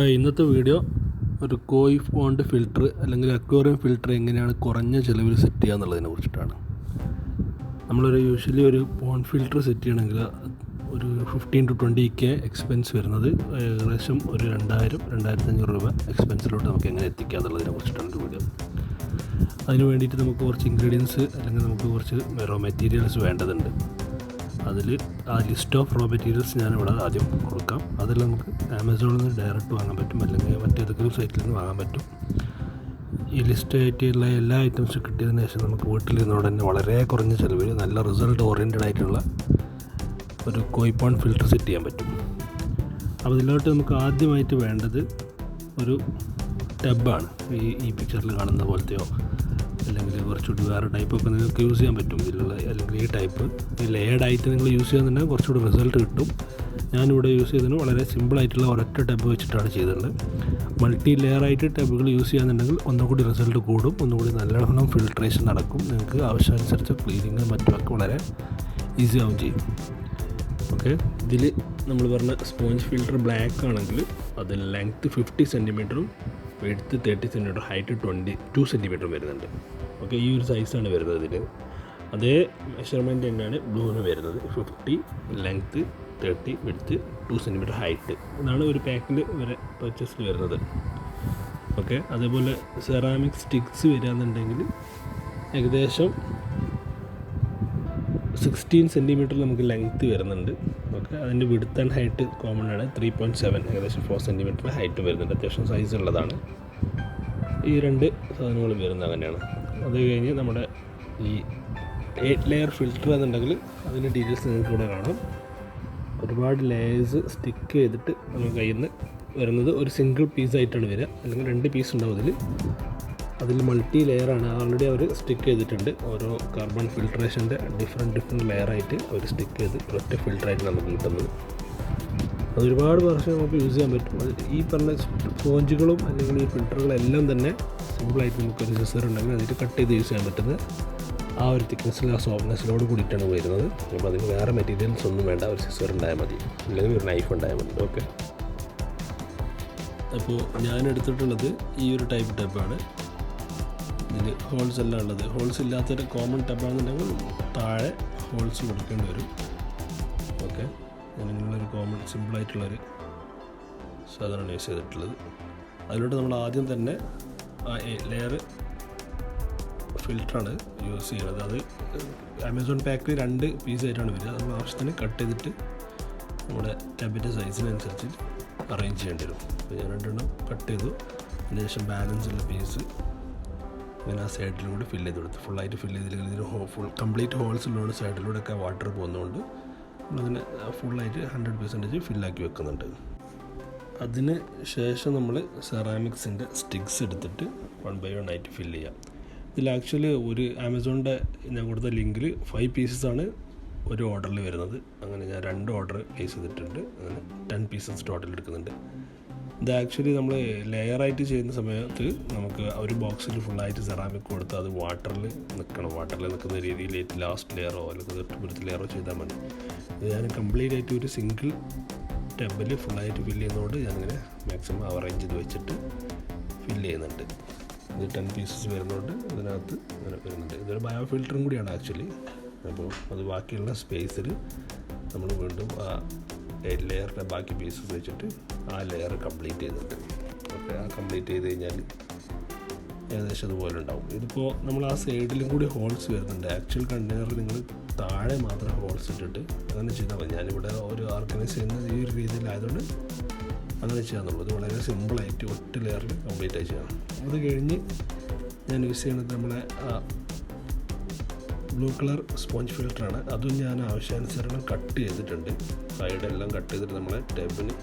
ഇന്നത്തെ വീഡിയോ ഒരു koi pond filter അല്ലെങ്കിൽ അക്വേറിയം ഫിൽറ്റർ എങ്ങനെയാണ് കുറഞ്ഞ ചിലവിൽ സെറ്റ് ചെയ്യുക എന്നുള്ളതിനെ കുറിച്ചിട്ടാണ്. നമ്മളൊരു യൂഷ്വലി ഒരു പോണ്ട് ഫിൽറ്റർ സെറ്റ് ചെയ്യണമെങ്കിൽ ഒരു fifteen to twenty K expense വരുന്നത് ഏകദേശം ഒരു രണ്ടായിരം രണ്ടായിരത്തി അഞ്ഞൂറ് രൂപ എക്സ്പെൻസിലോട്ട് നമുക്ക് എങ്ങനെ എത്തിക്കുക എന്നുള്ളതിനെ കുറിച്ചിട്ടാണ് ഒരു വീഡിയോ അതിന് വേണ്ടിയിട്ട് നമുക്ക് കുറച്ച് ഇൻഗ്രീഡിയൻസ് അല്ലെങ്കിൽ നമുക്ക് കുറച്ച് റോ മെറ്റീരിയൽസ് വേണ്ടതുണ്ട്. അതിൽ ആ ലിസ്റ്റ് ഓഫ് റോ മെറ്റീരിയൽസ് ഞാനിവിടെ ആദ്യം കൊടുക്കാം. അതിൽ നമുക്ക് ആമസോണിൽ നിന്ന് ഡയറക്റ്റ് വാങ്ങാൻ പറ്റും. അല്ലെങ്കിൽ മറ്റേതെങ്കിലും സൈറ്റിൽ നിന്ന് വാങ്ങാൻ പറ്റും. ഈ ലിസ്റ്റ് ആയിട്ടുള്ള എല്ലാ ഐറ്റംസും കിട്ടിയതിന് ശേഷം നമുക്ക് വീട്ടിലിരുന്നോടെ തന്നെ വളരെ കുറഞ്ഞ ചിലവിൽ നല്ല റിസൾട്ട് ഓറിയന്റഡ് ആയിട്ടുള്ള ഒരു കോയിപ്പോൺ ഫിൽറ്റർ സെറ്റ് ചെയ്യാൻ പറ്റും. അപ്പോൾ ഇതിലോട്ട് നമുക്ക് ആദ്യമായിട്ട് വേണ്ടത് ഒരു ടബാണ് ഈ ഈ പിക്ചറിൽ കാണുന്ന പോലത്തെയോ അല്ലെങ്കിൽ കുറച്ചുകൂടി വേറെ ടൈപ്പൊക്കെ നിങ്ങൾക്ക് യൂസ് ചെയ്യാൻ പറ്റും. ഇതിലുള്ള അല്ലെങ്കിൽ ഈ ടൈപ്പ് ആയിട്ട് നിങ്ങൾ യൂസ് ചെയ്യാന്നുണ്ടെങ്കിൽ കുറച്ചുകൂടി റിസൾട്ട് കിട്ടും. ഞാനിവിടെ യൂസ് ചെയ്തതിന് വളരെ സിമ്പിളായിട്ടുള്ള ഒരൊറ്റ ടബ് വെച്ചിട്ടാണ് ചെയ്തിട്ടുള്ളത് മൾട്ടി ലെയർ ആയിട്ട് യൂസ് ചെയ്യാന്നുണ്ടെങ്കിൽ ഒന്നുകൂടി റിസൾട്ട് കൂടും. ഒന്നുകൂടി നല്ലവണ്ണം ഫിൽട്രേഷൻ നടക്കും. നിങ്ങൾക്ക് ആവശ്യാനുസരിച്ച് ക്ലീനിങ് മറ്റുമൊക്കെ വളരെ ഈസി ആവും ചെയ്യും. ഓക്കെ ഇതിൽ നമ്മൾ പറഞ്ഞ സ്പോഞ്ച് ഫിൽറ്റർ ബ്ലാക്ക് ആണെങ്കിൽ അത് ലെങ്ത്ത് ഫിഫ്റ്റി സെന്റിമീറ്ററും എടുത്ത് thirty centimetre height twenty two സെന്റിമീറ്ററും വരുന്നുണ്ട്. ഓക്കെ ഈ ഒരു സൈസാണ് വരുന്നത് ഇതിൽ അതേ മെഷർമെന്റ് തന്നെയാണ് ബ്ലൂവിന് വരുന്നത്. Fifty length thirty width two centimetre height ഇതാണ് ഒരു പാക്കിൽ വരെ പർച്ചേസിൽ വരുന്നത്. ഓക്കെ അതേപോലെ സെറാമിക് സ്റ്റിക്സ് വരികയെന്നുണ്ടെങ്കിൽ ഏകദേശം സിക്സ്റ്റീൻ സെന്റിമീറ്റർ നമുക്ക് ലെങ്ത്ത് വരുന്നുണ്ട്. ഓക്കെ അതിന്റെ വിടുത്ത് ആൻഡ് ഹൈറ്റ് കോമൺ ആണ്. ത്രീ പോയിന്റ് സെവൻ ഏകദേശം ഫോർ സെന്റിമീറ്റർ ഹൈറ്റ് വരുന്നുണ്ട്. അത്യാവശ്യം സൈസ് ഉള്ളതാണ്. ഈ രണ്ട് സാധനങ്ങൾ വരുന്നത് അങ്ങനെയാണ്. അത് കഴിഞ്ഞ് നമ്മുടെ ഈ എയ്റ്റ് ലെയർ ഫിൽറ്റർ എന്നുണ്ടെങ്കിൽ അതിന്റെ ഡീറ്റെയിൽസ് നിങ്ങൾക്ക് ഇവിടെ കാണാം. ഒരുപാട് ലെയേഴ്സ് സ്റ്റിക്ക് ചെയ്തിട്ട് നമ്മൾ കയ്യിൽ നിന്ന് വരുന്നത് ഒരു സിംഗിൾ പീസ് ആയിട്ടാണ് വരിക. അല്ലെങ്കിൽ രണ്ട് പീസ് ഉണ്ടാവും അതിൽ അതിൽ മൾട്ടി ലെയറാണ് ഓൾറെഡി അവർ സ്റ്റിക്ക് ചെയ്തിട്ടുണ്ട്. ഓരോ കാർബൺ ഫിൽട്രേഷന്റെ ഡിഫറെന്റ് ഡിഫറെന്റ് ലെയറായിട്ട് അവർ സ്റ്റിക്ക് ചെയ്ത് ഒറ്റ ഫിൽറ്ററായിട്ട് നമുക്ക് കിട്ടുന്നത്. അത് ഒരുപാട് വർഷം നമുക്ക് യൂസ് ചെയ്യാൻ പറ്റും. ഈ പറഞ്ഞ സ്പോഞ്ചുകളും അല്ലെങ്കിൽ ഈ ഫിൽറ്ററുകളെല്ലാം തന്നെ സിമ്പിളായിട്ട് നമുക്കൊരു സിസർ ഉണ്ടെങ്കിൽ അതിൽ കട്ട് ചെയ്ത് യൂസ് ചെയ്യാൻ പറ്റുന്ന ആ ഒരു തിക്നെസ്സിൽ ആ സോഫ്റ്റ്നെസ്സിനോട് കൂടിയിട്ടാണ് വരുന്നത്. അപ്പോൾ അതിന് വേറെ മെറ്റീരിയൽസ് ഒന്നും വേണ്ട. ഒരു സിസർ ഉണ്ടായാൽ മതി. അല്ലെങ്കിൽ ഒരു നൈഫ് ഉണ്ടായാൽ മതി. ഓക്കെ അപ്പോൾ ഞാൻ എടുത്തിട്ടുള്ളത് ഈ ഒരു ടൈപ്പ് ടബാണ് ഇതിന് ഹോൾസ് എല്ലാം ഉള്ളത്. ഹോൾസ് ഇല്ലാത്തൊരു കോമൺ ടബാണെന്നുണ്ടെങ്കിൽ താഴെ ഹോൾസ് കൊടുക്കേണ്ടി വരും. ഓക്കെ അങ്ങനെയുള്ളൊരു കോമൺ സിമ്പിളായിട്ടുള്ളൊരു സാധനമാണ് യൂസ് ചെയ്തിട്ടുള്ളത്. അതിലോട്ട് നമ്മൾ ആദ്യം തന്നെ ലെയർ ഫിൽറ്ററാണ് യൂസ് ചെയ്യുന്നത്. അത് ആമസോൺ പാക്കിൽ രണ്ട് പീസ് ആയിട്ടാണ് വരിക അത് ആവശ്യത്തിന് കട്ട് ചെയ്തിട്ട് നമ്മുടെ ടാബിന്റെ സൈസിനനുസരിച്ച് അറേഞ്ച് ചെയ്യേണ്ടി വരും. അപ്പോൾ ഞാൻ രണ്ടെണ്ണം കട്ട് ചെയ്തു. അതിന് ശേഷം ബാലൻസ് ഉള്ള പീസ് ഇങ്ങനെ ആ സൈഡിലും കൂടി ഫില്ല് ചെയ്ത് കൊടുത്തു. ഫുള്ളായിട്ട് ഫില്ല് ചെയ്തില്ലെങ്കിൽ ഇതിന് ഹോ ഫുൾ കംപ്ലീറ്റ് ഹോൾസ് ഉള്ളതുകൊണ്ട് സൈഡിലൂടെയൊക്കെ വാട്ടർ പോകുന്നതുകൊണ്ട് നമ്മളതിനെ ഫുള്ളായിട്ട് ഹൺഡ്രഡ് പെർസെന്റേജ് ഫില്ലാക്കി വെക്കുന്നുണ്ട്. അതിന് ശേഷം നമ്മൾ സെറാമിക്സിന്റെ സ്റ്റിക്സ് എടുത്തിട്ട് വൺ ബൈ വൺ ആയിട്ട് ഫില്ല് ചെയ്യാം. ഇതിൽ ആക്ച്വലി ഒരു ആമസോണിന്റെ ഞാൻ കൊടുത്ത ലിങ്കിൽ ഫൈവ് പീസസ് ആണ് ഒരു ഓർഡറിൽ വരുന്നത്. അങ്ങനെ ഞാൻ രണ്ട് ഓർഡർ പ്ലേസ് ചെയ്തിട്ടുണ്ട്. അങ്ങനെ ടെൻ പീസസ് ടോട്ടൽ എടുക്കുന്നുണ്ട്. ഇത് ആക്ച്വലി നമ്മൾ ലെയറായിട്ട് ചെയ്യുന്ന സമയത്ത് നമുക്ക് ഒരു ബോക്സിൽ ഫുള്ളായിട്ട് സെറാമിക് കൊടുത്ത് അത് വാട്ടറിൽ നിൽക്കണം വാട്ടറിൽ നിൽക്കുന്ന രീതിയിൽ ലാസ്റ്റ് ലെയറോ അല്ലെങ്കിൽ തൊട്ടുപുറത്ത് ലെയറോ ചെയ്താൽ മതി. ഇത് ഞാൻ കംപ്ലീറ്റ് ആയിട്ട് ഒരു സിംഗിൾ ടബിൽ ഫുള്ളായിട്ട് ഫില്ല് ചെയ്യുന്നതുകൊണ്ട് ഞാനിങ്ങനെ മാക്സിമം അവറേഞ്ച് ചെയ്ത് വെച്ചിട്ട് ഫില്ല് ചെയ്യുന്നുണ്ട്. ഇത് ടെൻ പീസസ് വരുന്നതുകൊണ്ട് അതിനകത്ത് വരുന്നുണ്ട്. ഇതൊരു ബയോ ഫിൽറ്ററും കൂടിയാണ് ആക്ച്വലി അപ്പോൾ അത് ബാക്കിയുള്ള സ്പേസിൽ നമ്മൾ വീണ്ടും ആ ലെയറിന്റെ ബാക്കി പീസസ് വെച്ചിട്ട് ആ ലെയർ കംപ്ലീറ്റ് ചെയ്യുന്നുണ്ട്. ഓക്കെ ആ കംപ്ലീറ്റ് ചെയ്ത് കഴിഞ്ഞാൽ ഏകദേശം അതുപോലെ ഉണ്ടാവും. ഇതിപ്പോൾ നമ്മൾ ആ സൈഡിലും കൂടി ഹോൾസ് വരുന്നുണ്ട്. ആക്ച്വൽ കണ്ടെയ്നറിൽ നിങ്ങൾ താഴെ മാത്രം ഹോൾസ് ഇട്ടിട്ട് അങ്ങനെ ചെയ്താൽ മതി. ഞാനിവിടെ ഒരു ഓർഗനൈസ് ചെയ്യുന്ന ഈ ഒരു രീതിയിലായതുകൊണ്ട് അങ്ങനെ ചെയ്യാന്നുള്ളൂ ഇത് വളരെ സിമ്പിളായിട്ട് ഒറ്റ ലെയറിൽ കംപ്ലീറ്റ് ആയി ചെയ്യണം അത് കഴിഞ്ഞ് ഞാൻ യൂസ് ചെയ്യുന്നത് നമ്മളെ ബ്ലൂ കളർ സ്പോഞ്ച് ഫിൽറ്ററാണ് അതും ഞാൻ ആവശ്യാനുസരണം കട്ട് ചെയ്തിട്ടുണ്ട്. സൈഡെല്ലാം കട്ട് ചെയ്തിട്ട് നമ്മളെ ടേബിന്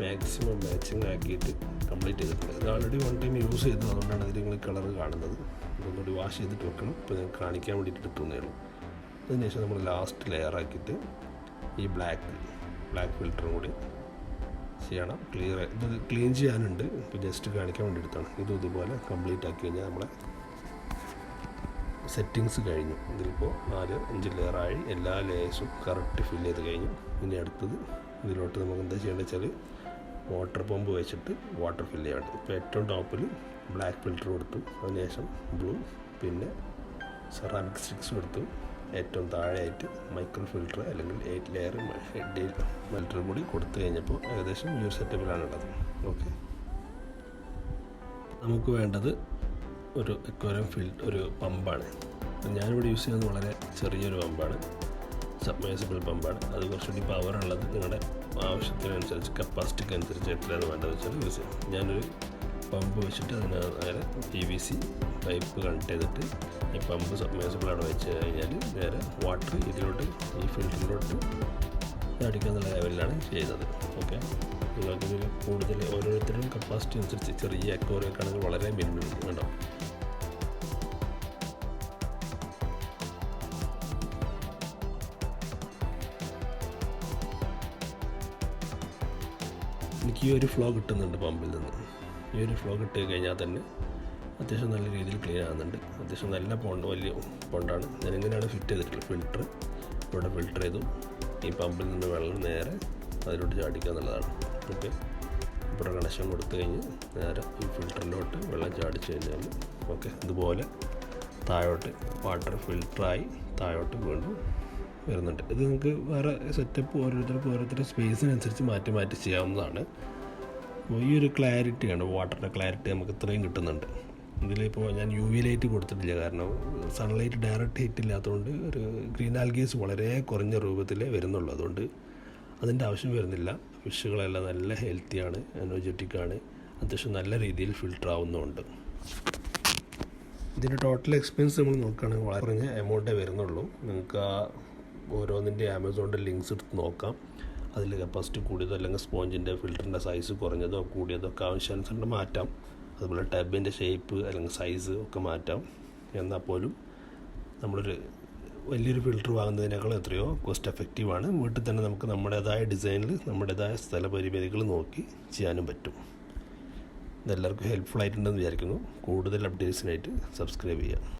മാക്സിമം മാച്ചിങ് ആക്കിയിട്ട് കംപ്ലീറ്റ് ചെയ്തിട്ടുണ്ട്. ഇത് ഓൾറെഡി വൺ ടൈം യൂസ് ചെയ്തു. അതുകൊണ്ടാണ് ഇതിൽ നിങ്ങൾ കളർ കാണുന്നത്. ഇതൊന്നുകൂടി വാഷ് ചെയ്തിട്ട് വെക്കണം. ഇപ്പോൾ ഞാൻ കാണിക്കാൻ വേണ്ടിയിട്ട് ഇട്ടുന്നേ ഉള്ളൂ. അതിനുശേഷം നമ്മൾ ലാസ്റ്റ് ലെയർ ആക്കിയിട്ട് ഈ ബ്ലാക്ക് ബ്ലാക്ക് ഫിൽറ്ററും കൂടി ചെയ്യണം. ക്ലിയർ ഇത് ക്ലീൻ ചെയ്യാനുണ്ട്. ഇപ്പോൾ ജസ്റ്റ് കാണിക്കാൻ വേണ്ടി എടുത്താണ്. ഇതും ഇതുപോലെ കംപ്ലീറ്റ് ആക്കി കഴിഞ്ഞാൽ നമ്മളെ സെറ്റിങ്സ് കഴിഞ്ഞു. ഇതിലിപ്പോൾ നാല് അഞ്ച് ലെയറായി എല്ലാ ലെയേഴ്സും കറക്റ്റ് ഫില്ല് ചെയ്ത് കഴിഞ്ഞു. ഇനി അടുത്തത് ഇതിലോട്ട് നമുക്ക് എന്താ ചെയ്യേണ്ടത് വെച്ചാൽ വാട്ടർ പമ്പ് വെച്ചിട്ട് വാട്ടർ ഫില്ല് ചെയ്യാൻ വേണ്ടി ഇപ്പോൾ ഏറ്റവും ടോപ്പിൽ ബ്ലാക്ക് ഫിൽറ്റർ കൊടുത്തു. അതിനുശേഷം ബ്ലൂ പിന്നെ സെറാമിക് സ്റ്റിക്സ് കൊടുത്തു. ഏറ്റവും താഴെയായിട്ട് മൈക്രോ ഫിൽറ്റർ അല്ലെങ്കിൽ എയ്റ്റ് ലെയർ ഹെഡ് ഫിൽറ്റർ കൂടി കൊടുത്തു കഴിഞ്ഞപ്പോൾ ഏകദേശം ഈ ഒരു സെറ്റപ്പിലാണുള്ളത് ഓക്കെ നമുക്ക് വേണ്ടത് ഒരു എക്വരം ഫിൽറ്റ് ഒരു പമ്പാണ്. ഞാനിവിടെ യൂസ് ചെയ്യുന്നത് വളരെ ചെറിയൊരു പമ്പാണ്. സബ്മേഴ്സിബിൾ പമ്പാണ്. അത് കുറച്ചുകൂടി ഉള്ളത് നിങ്ങളുടെ ആവശ്യത്തിനനുസരിച്ച് കപ്പാസിറ്റിക്ക് അനുസരിച്ച് എത്രയാണ് വേണ്ടത് വെച്ചാൽ യൂസ് ചെയ്യാം. ഞാനൊരു പമ്പ് വെച്ചിട്ട് അതിന് നേരെ P V C pipe connect ചെയ്തിട്ട് ഈ പമ്പ് സബ്മേഴ്സിബിൾ അവിടെ വെച്ച് കഴിഞ്ഞാൽ നേരെ വാട്ടർ ഇതിലോട്ട് ഈ ഫിൽറ്ററിലോട്ട് അടിക്കാന്നുള്ള ലെവലിലാണ് ചെയ്യുന്നത്. ഓക്കെ നിങ്ങൾക്കിതിൽ കൂടുതൽ ഓരോരുത്തരുടെയും കപ്പാസിറ്റി അനുസരിച്ച് ചെറിയ അക്വറിയൊക്കെ ആണെങ്കിൽ വളരെ മിനിമം ഉണ്ടാവും എനിക്ക് ഈ ഒരു ഫ്ലോ കിട്ടുന്നുണ്ട് പമ്പിൽ നിന്ന്. ഈ ഒരു ഫ്ലോ കിട്ടി കഴിഞ്ഞാൽ തന്നെ അത്യാവശ്യം നല്ല രീതിയിൽ ക്ലീൻ ആകുന്നുണ്ട്. അത്യാവശ്യം നല്ല പോണ്ട് വലിയ പോണ്ടാണ് ഞാൻ ഇങ്ങനെയാണ് ഫിറ്റ് ചെയ്തിട്ടുള്ളത്. ഫിൽറ്റർ ഇവിടെ ഫിൽറ്റർ ചെയ്തു. ഈ പമ്പിൽ നിന്ന് വെള്ളം നേരെ അതിലോട്ട് ചാടിക്കുക എന്നുള്ളതാണ്. ഓക്കെ ഇവിടെ കണക്ഷൻ കൊടുത്തു കഴിഞ്ഞ് നേരെ ഈ ഫിൽറ്ററിലോട്ട് വെള്ളം ചാടിച്ചു കഴിഞ്ഞാൽ ഓക്കെ ഇതുപോലെ താഴോട്ട് വാട്ടർ ഫിൽറ്ററായി താഴോട്ട് വീണ്ടും വരുന്നുണ്ട്. ഇത് നിങ്ങൾക്ക് വേറെ സെറ്റപ്പ് ഓരോരുത്തർക്കും ഓരോരുത്തരുടെ സ്പേസിനനുസരിച്ച് മാറ്റി മാറ്റി ചെയ്യാവുന്നതാണ്. അപ്പോൾ ഈ ഒരു ക്ലാരിറ്റിയാണ് വാട്ടറിന്റെ ക്ലാരിറ്റി നമുക്ക് ഇത്രയും കിട്ടുന്നുണ്ട്. ഇതിലിപ്പോൾ ഞാൻ യു വി ലൈറ്റ് കൊടുത്തിട്ടില്ല. കാരണം സൺലൈറ്റ് ഡയറക്റ്റ് ഹീറ്റ് ഇല്ലാത്തതുകൊണ്ട് ഒരു ഗ്രീൻ ആൽഗീസ് വളരെ കുറഞ്ഞ രൂപത്തിലേ വരുന്നുള്ളൂ. അതുകൊണ്ട് അതിന്റെ ആവശ്യം വരുന്നില്ല. ഫിഷുകളെല്ലാം നല്ല ഹെൽത്തിയാണ് എനർജറ്റിക്കാണ് അത്യാവശ്യം നല്ല രീതിയിൽ ഫിൽട്ടർ ആവുന്നുണ്ട്. ഇതിന്റെ ടോട്ടൽ എക്സ്പെൻസ് നമ്മൾ നോക്കുകയാണെങ്കിൽ വളരെ കുറഞ്ഞ എമൗണ്ടേ വരുന്നുള്ളൂ. നിങ്ങൾക്ക് ആ ഓരോന്നിന്റെ ആമസോണിന്റെ ലിങ്ക്സ് എടുത്ത് നോക്കാം. അതിൽ കപ്പാസിറ്റി കൂടിയതോ അല്ലെങ്കിൽ സ്പോഞ്ചിന്റെ ഫിൽറ്ററിന്റെ സൈസ് കുറഞ്ഞതോ കൂടിയതോ ഒക്കെ ആവശ്യാനുസരണം മാറ്റാം. അതുപോലെ ടബിന്റെ ഷേപ്പ് അല്ലെങ്കിൽ സൈസ് ഒക്കെ മാറ്റാം. എന്നാൽ പോലും നമ്മളൊരു വലിയൊരു ഫിൽറ്റർ വാങ്ങുന്നതിനേക്കാൾ എത്രയോ കോസ്റ്റ് എഫക്റ്റീവാണ് വീട്ടിൽ തന്നെ നമുക്ക് നമ്മുടേതായ ഡിസൈനിൽ നമ്മുടേതായ സ്ഥല പരിമിതികൾ നോക്കി ചെയ്യാനും പറ്റും. ഇതെല്ലാവർക്കും ഹെൽപ്ഫുൾ ആയിട്ടുണ്ടെന്ന് വിചാരിക്കുന്നു. കൂടുതൽ അപ്ഡേറ്റ്സിനായിട്ട് സബ്സ്ക്രൈബ് ചെയ്യാം